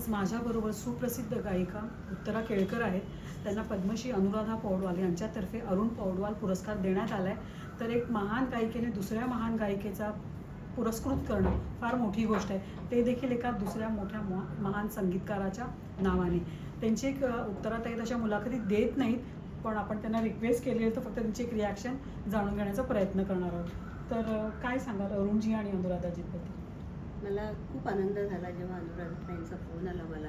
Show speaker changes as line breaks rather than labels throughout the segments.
आज माझ्याबरोबर सुप्रसिद्ध गायिका उत्तरा केळकर आहेत. त्यांना पद्मश्री अनुराधा पौडवाल यांच्यातर्फे अरुण पौडवाल पुरस्कार देण्यात आला आहे तर एक महान गायिकेने दुसऱ्या महान गायिकेचा पुरस्कृत करणं फार मोठी गोष्ट आहे. ते देखील एका दुसऱ्या मोठ्या महा- महान संगीतकाराच्या नावाने. त्यांची एक उत्तराताई तशा मुलाखती देत नाहीत पण आपण त्यांना रिक्वेस्ट केली आहे तर फक्त त्यांची एक रिॲक्शन जाणून घेण्याचा प्रयत्न करणार आहोत. तर काय सांगाल अरुणजी आणि अनुराधाजीबद्दल?
मला खूप आनंद झाला जेव्हा अनुराधाताईंचा फोन आला मला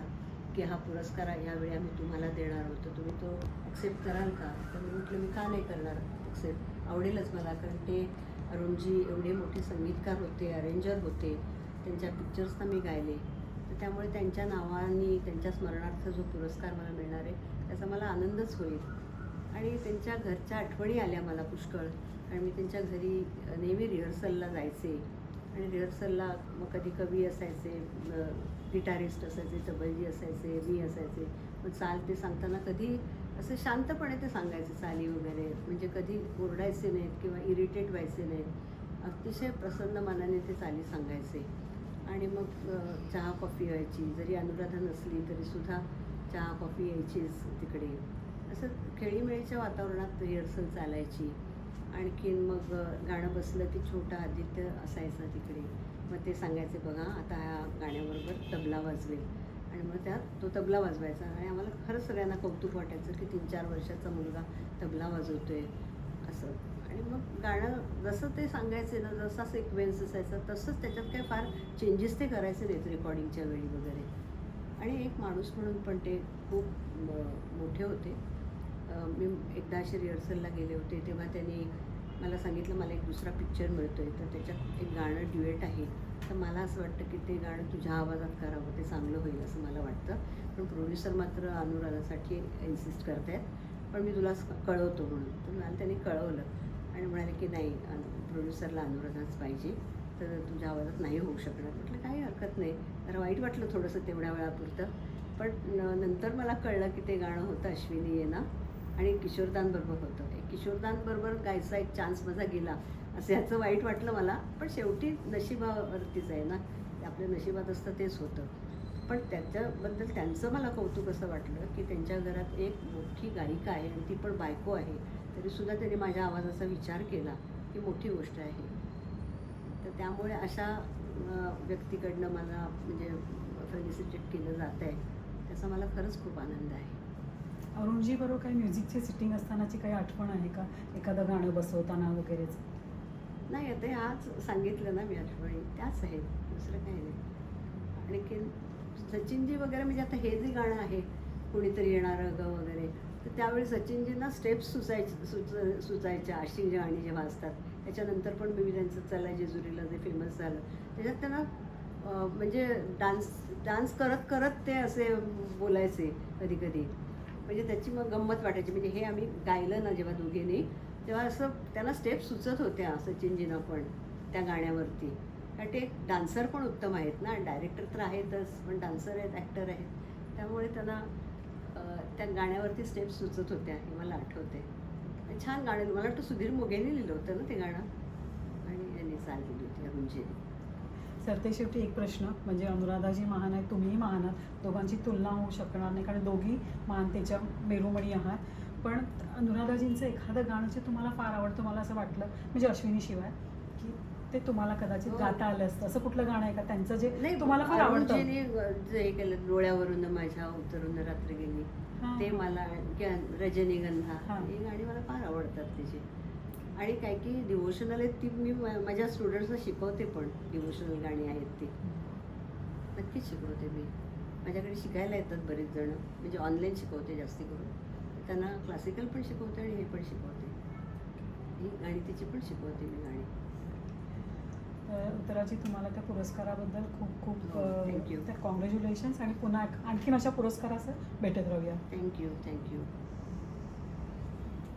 की हा पुरस्कार यावेळी आम्ही तुम्हाला देणार होतो. तुम्ही तो ॲक्सेप्ट कराल का? तर मी म्हटलं मी का नाही करणार ॲक्सेप्ट आवडेलच मला कारण ते अरुणजी एवढे मोठे संगीतकार होते अरेंजर होते. त्यांच्या पिक्चर्सना मी गायले. तर त्यामुळे त्यांच्या नावाने त्यांच्या स्मरणार्थ जो पुरस्कार मला मिळणार आहे त्याचा मला आनंदच होईल. आणि त्यांच्या घरच्या आठवणी आल्या मला पुष्कळ. आणि मी त्यांच्या घरी नेहमी रिहर्सलला जायचे. आणि रिहर्सलला मग कधी कवी असायचे गिटारिस्ट असायचे तबलजी असायचे मी असायचे. मग चाल ते सांगताना कधी असं शांतपणे ते सांगायचे चाली वगैरे. म्हणजे कधी ओरडायचे नाहीत किंवा इरिटेट व्हायचे नाहीत. अतिशय प्रसन्न मनाने ते चाली सांगायचे. आणि मग चहा कॉफी व्हायची जरी अनुराधा नसली तरीसुद्धा चहा कॉफी यायचीच तिकडे. असं खेळीमेळीच्या वातावरणात रिहर्सल चालायची. आणखीन मग गाणं बसलं की छोटा आदित्य असायचा तिकडे. मग ते सांगायचे बघा आता ह्या गाण्याबरोबर तबला वाजवेल. आणि मग त्यात तो तबला वाजवायचा. आणि आम्हाला खरंच सगळ्यांना कौतुक वाटायचं की तीन चार वर्षाचा मुलगा तबला वाजवतोय असं. आणि मग गाणं जसं ते सांगायचे ना जसा सिक्वेन्स असायचा तसंच त्याच्यात काय फार चेंजेस ते करायचे नाहीत रेकॉर्डिंगच्या वेळी वगैरे. आणि एक माणूस म्हणून पण ते खूप मोठे होते. मी एकदा असे रिहर्सलला गेले होते तेव्हा त्यांनी मला सांगितलं मला एक दुसरा पिक्चर मिळतो आहे तर त्याच्यात एक गाणं ड्युएट आहे. तर मला असं वाटतं की ते गाणं तुझ्या आवाजात करावं ते चांगलं होईल असं मला वाटतं. पण प्रोड्युसर मात्र अनुराधासाठी इन्सिस्ट करत आहेत पण मी तुला कळवतो म्हणून. तर मला त्यांनी कळवलं आणि म्हणाले की नाही प्रोड्युसरला अनुराधाच पाहिजे. तर तुझ्या आवाजात नाही होऊ शकणार. म्हटलं काही हरकत नाही. जरा वाईट वाटलं थोडंसं तेवढ्या वेळापुरतं. पण न- नंतर मला कळलं की ते गाणं होतं अश्विनी ये ना आणि किशोरदांबरोबर होतं. एक किशोरदांबरोबर गायचा एक चान्स माझा गेला असं ह्याचं वाईट वाटलं मला. पण शेवटी नशिबावरतीच आहे ना. ते आपल्या नशिबात असतं तेच होतं. पण त्याच्याबद्दल त्यांचं मला कौतुक असं वाटलं की त्यांच्या घरात एक मोठी गायिका आहे आणि ती पण बायको आहे. तरीसुद्धा त्यांनी माझ्या आवाजाचा विचार केला ही मोठी गोष्ट आहे. तर त्यामुळे अशा व्यक्तीकडनं मला म्हणजे फेलिसिटेट केलं जात आहे त्याचा मला खरंच खूप आनंद आहे.
अरुणजी बरोबर काही म्युझिकचे सिटिंग असतानाची काही आठवण आहे का? एखादं गाणं बसवताना वगैरेच?
नाही ते आज सांगितलं ना मी आठवणी त्याच आहेत दुसरं काही नाही. आणखीन सचिनजी वगैरे म्हणजे आता हे जे गाणं आहे कुणीतरी येणारं ग वगैरे तर त्यावेळी सचिनजींना स्टेप्स सुचायचे सुच सुचायच्या अशी गाणी जेव्हा असतात त्याच्यानंतर पण मी त्यांचं चला जेजुरीला जे फेमस झालं त्याच्यात त्यांना म्हणजे डान्स डान्स करत करत ते असे बोलायचे कधी कधी म्हणजे त्याची मग गंमत वाटायची. म्हणजे हे आम्ही गायलं ना जेव्हा दोघींनी तेव्हा असं त्याला स्टेप सुचत होत्या सचिनजीनं पण त्या गाण्यावरती. कारण ते डान्सर पण उत्तम आहेत ना. डायरेक्टर तर आहेतच पण डान्सर आहेत ॲक्टर आहेत. त्यामुळे त्यांना त्या गाण्यावरती स्टेप सुचत होत्या हे मला आठवते आणि छान गाणं मला वाटतं सुधीर मोगेने लिहिलं होतं ना ते गाणं? आणि यांनी चाल दिली होती अरुणजीने
सरते शेवटी एक प्रश्न म्हणजे अनुराधाजी महान आहेत तुम्हीही महान आहात दोघांची तुलना होऊ शकणार नाही कारण दोघी महानतेच्या मेरुमणी आहात पण अनुराधाजींचं एखादं गाणं जे तुम्हाला फार आवडतं मला असं वाटलं म्हणजे अश्विनी शिवाय की ते तुम्हाला कदाचित
हो.
गाता आलं असतं असं कुठलं गाणं आहे का त्यांचं जे
नाही
तुम्हाला फार आवडतं
जे केलं डोळ्यावरून माझ्या उतरून रात्र गेली. ते मला रजनीगंधा
हां.
ही गाणी मला फार आवडतात त्याची आणि काही काही डिवोशनल आहेत ती मी माझ्या स्टुडंट्सना शिकवते पण डिवोशनल गाणी आहेत ती. नक्कीच शिकवते मी. माझ्याकडे शिकायला येतात बरेच जण. म्हणजे ऑनलाईन शिकवते जास्ती करून. त्यांना क्लासिकल पण शिकवते आणि हे पण शिकवते. ही गाणी तिची पण शिकवते मी गाणी.
तर उत्तराजी तुम्हाला त्या पुरस्काराबद्दल खूप खूप
thank you.
कॉंग्रॅच्युलेशन्स आणि पुन्हा आणखीन अशा पुरस्काराचं भेटत राहूया.
Thank you thank you